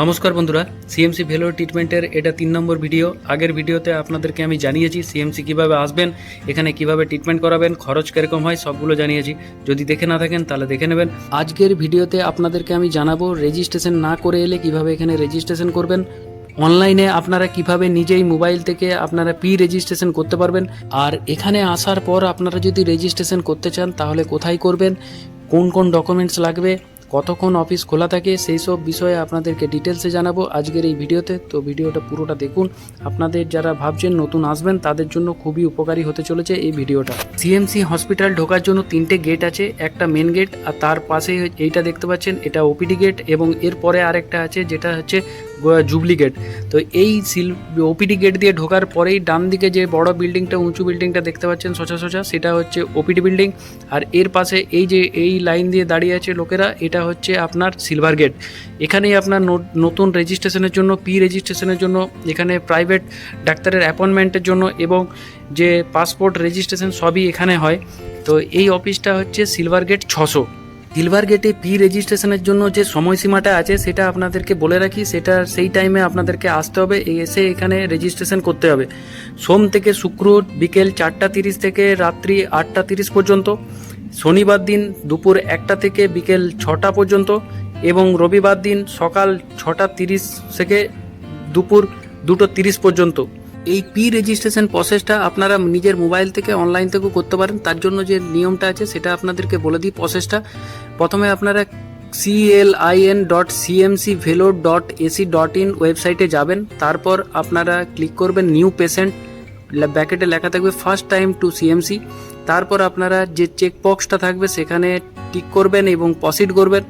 নমস্কার বন্ধুরা সিএমসি ভেলোর ট্রিটমেন্টের এটা তিন নম্বর ভিডিও। আগের ভিডিওতে আপনাদেরকে আমি জানিয়েছি সিএমসি কীভাবে আসবেন, এখানে কীভাবে ট্রিটমেন্ট করাবেন, খরচ কীরকম হয়, সবগুলো জানিয়েছি। যদি দেখে না থাকেন, তাহলে দেখে নেবেন। আজকের ভিডিওতে আপনাদেরকে আমি জানাব রেজিস্ট্রেশন না করে এলে কীভাবে এখানে রেজিস্ট্রেশন করবেন অনলাইনে আপনারা কীভাবে নিজেই মোবাইল থেকে আপনারা পি রেজিস্ট্রেশন করতে পারবেন, আর এখানে আসার পর আপনারা যদি রেজিস্ট্রেশন করতে চান, তাহলে কোথায় করবেন, কোন কোন ডকুমেন্টস লাগবে কতক্ষণ অফিস খোলা থাকে সেই সব বিষয়ে আপনাদেরকে ডিটেলসে জানাব আজকের এই ভিডিওতে। তো ভিডিওটা পুরোটা দেখুন। আপনাদের যারা ভাবছেন নতুন আসবেন, তাদের জন্য খুবই উপকারী হতে চলেছে এই ভিডিওটা। সিএমসি হসপিটাল ঢোকার জন্য তিনটে গেট আছে, একটা মেন গেট আর তার পাশে এইটা দেখতে পাচ্ছেন, এটা ওপিডি গেট এবং এরপরে আরেকটা আছে, যেটা হচ্ছে জুবলি গেট। তো এই সিল ওপিডি গেট দিয়ে ঢোকার পরেই ডান দিকে যে বড় বিল্ডিংটা, উঁচু বিল্ডিংটা দেখতে পাচ্ছেন সোজা সোজা সেটা হচ্ছে ওপিডি বিল্ডিং। আর এর পাশে এই যে এই লাইন দিয়ে দাঁড়িয়ে আছে লোকেরা, এটা হচ্ছে আপনার সিলভার গেট। এখানেই আপনার নতুন রেজিস্ট্রেশনের জন্য পি রেজিস্ট্রেশনের জন্য, এখানে প্রাইভেট ডাক্তারের অ্যাপয়েন্টমেন্টের জন্য এবং যে পাসপোর্ট রেজিস্ট্রেশন সবই এখানে হয়। তো এই অফিসটা হচ্ছে সিলভার গেট ছশো। সিলভার গেটে পি রেজিস্ট্রেশনের জন্য যে সময়সীমাটা আছে, সেটা আপনাদেরকে বলে রাখি, সেটা সেই টাইমে আপনাদেরকে আসতে হবে, এসে এখানে রেজিস্ট্রেশন করতে হবে। সোম থেকে শুক্র, বিকেল চারটা তিরিশ থেকে রাত্রি আটটা তিরিশ পর্যন্ত, শনিবার দিন দুপুর একটা থেকে বিকেল ছটা পর্যন্ত, এবং রবিবার দিন সকাল ছটা তিরিশ থেকে দুপুর দুটো তিরিশ পর্যন্ত। এই পি রেজিস্ট্রেশন প্রসেসটা আপনারা নিজের মোবাইল থেকে অনলাইন থেকেও করতে পারেন। তার জন্য যে নিয়মটা আছে, সেটা আপনাদেরকে বলে দিই প্রসেসটা প্রথমে আপনারা CLIN dot CMC Vellore dot AC dot in ওয়েবসাইটে যাবেন। তারপর আপনারা ক্লিক করবেন নিউ পেশেন্ট ব্যাকেটে লেখা থাকবে ফার্স্ট টাইম টু সিএমসি তারপর আপনারা যে চেক বক্সটা থাকবে, সেখানে টিক করবেন এবং প্রসিড করবেন।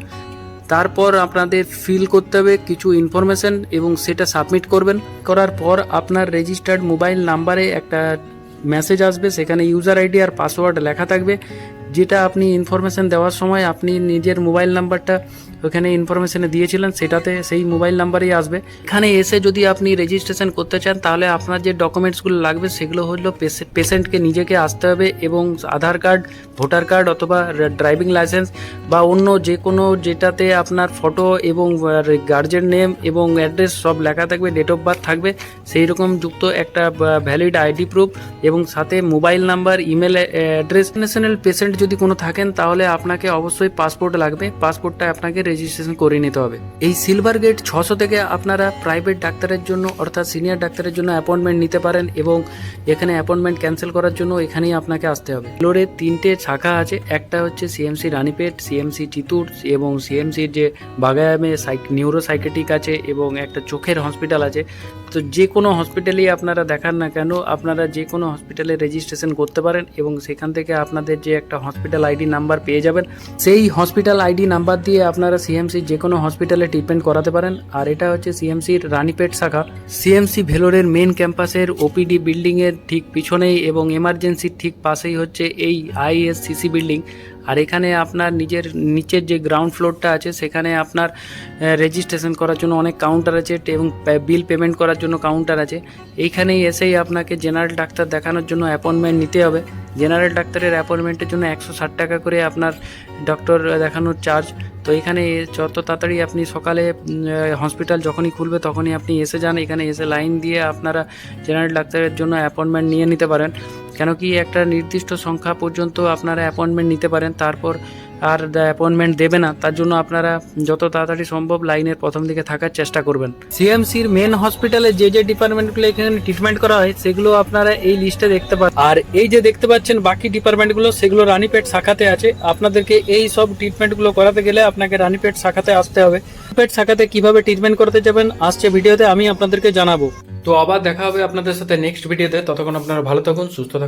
তারপর আপনাদের ফিল করতে হবে কিছু ইনফরমেশন এবং সেটা সাবমিট করবেন। করার পর আপনার রেজিস্টার্ড মোবাইল নাম্বারে একটা মেসেজ আসবে, সেখানে ইউজার আইডি আর পাসওয়ার্ড লেখা থাকবে। যেটা আপনি ইনফরমেশন দেওয়ার সময় আপনি নিজের মোবাইল নাম্বারটা ওখানে ইনফরমেশনে দিয়েছিলেন, সেটাতে সেই মোবাইল নাম্বারেই আসবে। এখানে এসে যদি আপনি রেজিস্ট্রেশন করতে চান, তাহলে আপনার যে ডকুমেন্টসগুলো লাগবে, সেগুলো হলো পেশেন্টকে নিজেকে আসতে হবে এবং আধার কার্ড, ভোটার কার্ড অথবা ড্রাইভিং লাইসেন্স বা অন্য যে কোনো যেটাতে আপনার ফটো এবং গার্জেন নেম এবং অ্যাড্রেস সব লেখা থাকবে ডেট অফ বার্থ থাকবে সেই রকম যুক্ত একটা ভ্যালিড আইডি প্রুফ এবং সাথে mobile number email address national patient যদি কোনো থাকেন, তাহলে আপনাকে অবশ্যই পাসপোর্ট লাগবে। পাসপোর্টটা আপনাকে রেজিস্ট্রেশন করে নিতে হবে। এই সিলভার গেট ছশো থেকে আপনারা প্রাইভেট ডাক্তারের জন্য, অর্থাৎ সিনিয়র ডাক্তারের জন্য অ্যাপয়েন্টমেন্ট নিতে পারেন এবং এখানে অ্যাপয়েন্টমেন্ট ক্যান্সেল করার জন্য এখানেই আপনাকে আসতে হবে। ফ্লোরে তিনটে শাখা আছে। একটা হচ্ছে সিএমসি রানীপেট সিএমসি চিতুর এবং সিএমসির যে বাগায়ামে সাইক নিউরো সাইকেটিক আছে এবং একটা চোখের হসপিটাল আছে। তো যে কোনো হসপিটালেই আপনারা দেখান না কেন, আপনারা যে কোনো হসপিটালে রেজিস্ট্রেশন করতে পারেন এবং সেখান থেকে আপনাদের যে একটা হসপিটাল আইডি নাম্বার পেয়ে যাবেন। সেই হসপিটাল আইডি নাম্বার দিয়ে আপনারা সিএমসি যে কোনো হসপিটালে ট্রিটমেন্ট করাতে পারেন। আর এটা হচ্ছে সিএমসির রানীপেট শাখা। সিএমসি ভেলোরের মেন ক্যাম্পাসের ওপিডি বিল্ডিংয়ের ঠিক পিছনেই এবং এমার্জেন্সির ঠিক পাশেই হচ্ছে এই আইএসসিসি বিল্ডিং আর এখানে আপনার নিজের, নিচের যে গ্রাউন্ড ফ্লোরটা আছে, সেখানে আপনার রেজিস্ট্রেশন করার জন্য অনেক কাউন্টার আছে এবং বিল পেমেন্ট করার জন্য কাউন্টার আছে। এইখানেই এসেই আপনাকে জেনারেল ডাক্তার দেখানোর জন্য অ্যাপয়েন্টমেন্ট নিতে হবে। জেনারেল ডাক্তারের অ্যাপয়েন্টমেন্টের জন্য একশো ষাট টাকা করে আপনার ডক্টর দেখানোর চার্জ তো এখানে যত তাড়াতাড়ি আপনি সকালে হসপিটাল যখনই খুলবে তখনই আপনি এসে যান। এখানে এসে লাইন দিয়ে আপনারা জেনারেল ডাক্তারের জন্য অ্যাপয়েন্টমেন্ট নিয়ে নিতে পারেন। কেন কি একটা নির্দিষ্ট সংখ্যা পর্যন্ত আপনারা অ্যাপয়েন্টমেন্ট নিতে পারেন, তারপর আর অ্যাপয়েন্টমেন্ট দেবে না, তার জন্য আপনারা যত তাড়াতাড়ি সম্ভব লাইনের প্রথম দিকে থাকার চেষ্টা করবেন। সিএমসির মেন হসপিটালে যে যে ডিপার্টমেন্টগুলো এখানে ট্রিটমেন্ট করা হয়, সেগুলো আপনারা এই লিস্টে দেখতে পান আর এই যে দেখতে পাচ্ছেন, বাকি ডিপার্টমেন্টগুলো সেগুলো রানীপেট শাখাতে আছে। আপনাদেরকে এই সব ট্রিটমেন্টগুলো করাতে গেলে আপনাকে রানীপেট শাখাতে আসতে হবে। রানীপেট শাখাতে কীভাবে ট্রিটমেন্ট করতে যাবেন, আসছে ভিডিওতে, আমি আপনাদেরকে জানাব। তো আবার দেখা হবে আপনাদের সাথে নেক্সট ভিডিওতে। ততক্ষণ আপনারা ভালো থাকুন, সুস্থ থাকুন।